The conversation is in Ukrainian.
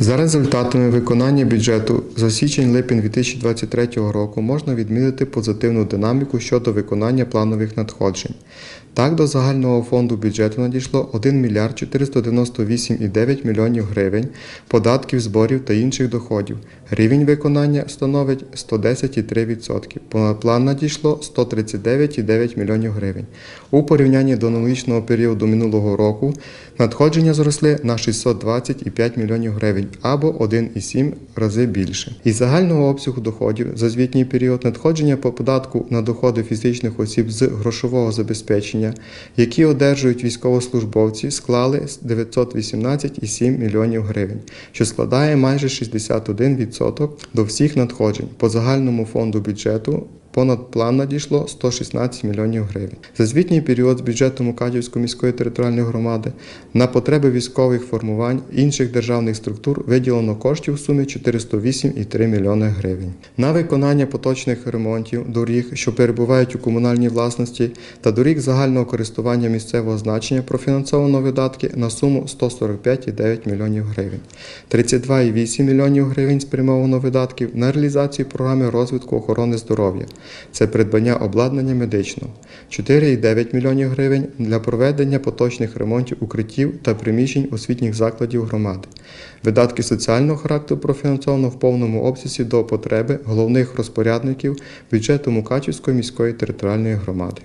За результатами виконання бюджету за січень-липень 2023 року можна відмітити позитивну динаміку щодо виконання планових надходжень. Так, до загального фонду бюджету надійшло 1 мільярд 498,9 мільйонів гривень податків, зборів та інших доходів. Рівень виконання становить 110,3%. Понад план надійшло 139,9 мільйонів гривень. У порівнянні до аналогічного періоду минулого року надходження зросли на 620,5 мільйонів гривень або 1,7 рази більше. Із загального обсягу доходів за звітній період надходження по податку на доходи фізичних осіб з грошового забезпечення, які одержують військовослужбовці, склали 918,7 мільйонів гривень, що складає майже 61% до всіх надходжень. По загальному фонду бюджету Понад план надійшло 116 мільйонів гривень. За звітній період з бюджету Мукачівської міської територіальної громади на потреби військових формувань інших державних структур виділено коштів в сумі 408,3 мільйони гривень. На виконання поточних ремонтів доріг, що перебувають у комунальній власності, та доріг загального користування місцевого значення профінансовано видатки на суму 145,9 мільйонів гривень. 32,8 мільйонів гривень спрямовано видатків на реалізацію програми розвитку охорони здоров'я. Це придбання обладнання медичного, 4,9 мільйонів гривень для проведення поточних ремонтів укриттів та приміщень освітніх закладів громади. Видатки соціального характеру профінансовано в повному обсязі до потреби головних розпорядників бюджету Мукачівської міської територіальної громади.